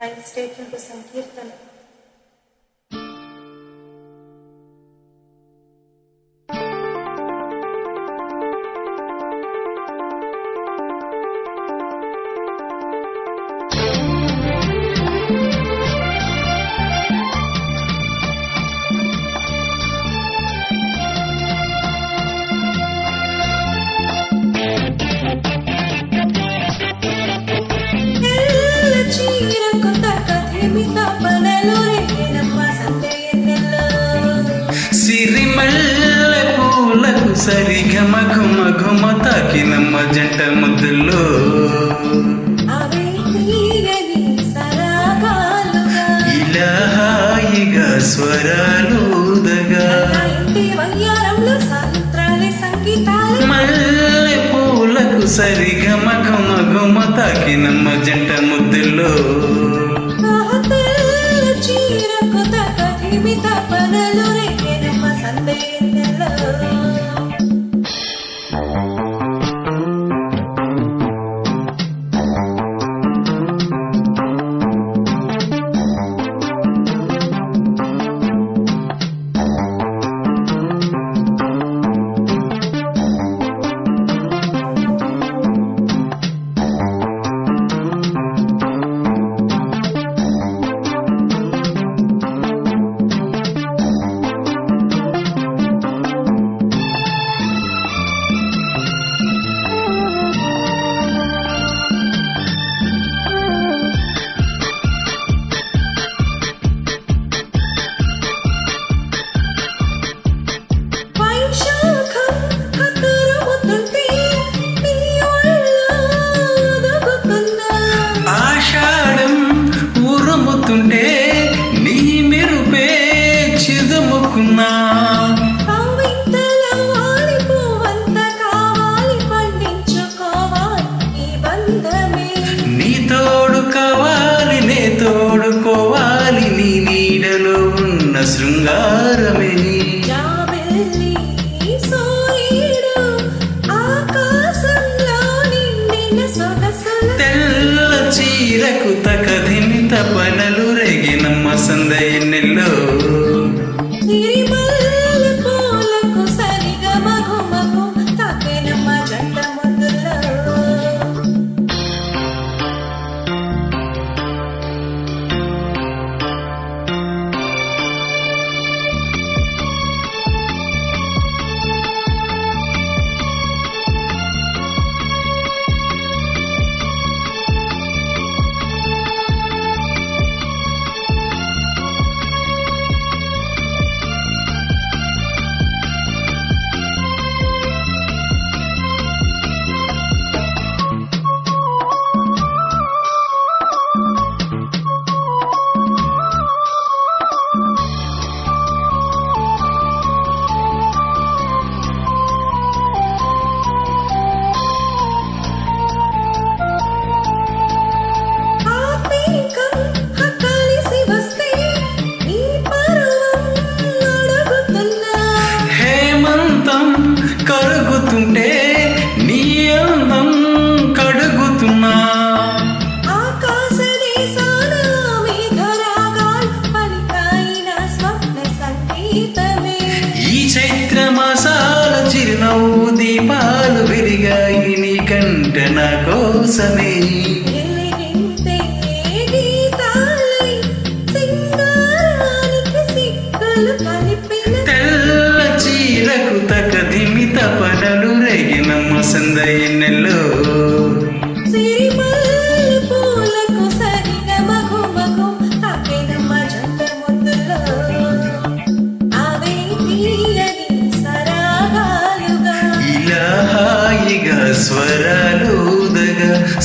I'll stay till the Sankirtan. సిరిమల్లె పూలకు సరిగమ ఘుమ ఘుమ తాకినమ్మ జంట ముద్దుల్లో ఇలా హాయిగా స్వరాలుదగా నా మల్లె పూలకు ఘుమ తాకినమ్మ జంట ముద్దుల్లో ಚೀರ ಕೊತ ಕಥಿ ಮಿತ ಪನಲು ರೆ ಕೆರಮ ಸಂದೇನಲ తెల్ల చీరకు తకధిమిత పనలు రేగినమ్మ సందయ్య నెల్లో. చిరునవ్వు దీపాలు వెలిగాయి నీ కంట నా కోసమే. తెల్ల చీరకు తకధిమిత పనలు రేగినమ్మ సందయన్నెల్లో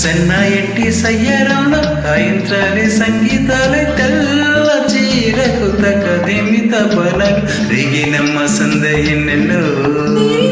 స్వరాలుదగా సన్నాయంటి సయ్యరంలో సాయంత్రాలే సంగీతాలే తెల్ల చీరకు తకధిమిత పనలు రేగినమ్మ సందయన్నెల్లో సిరిమల్లె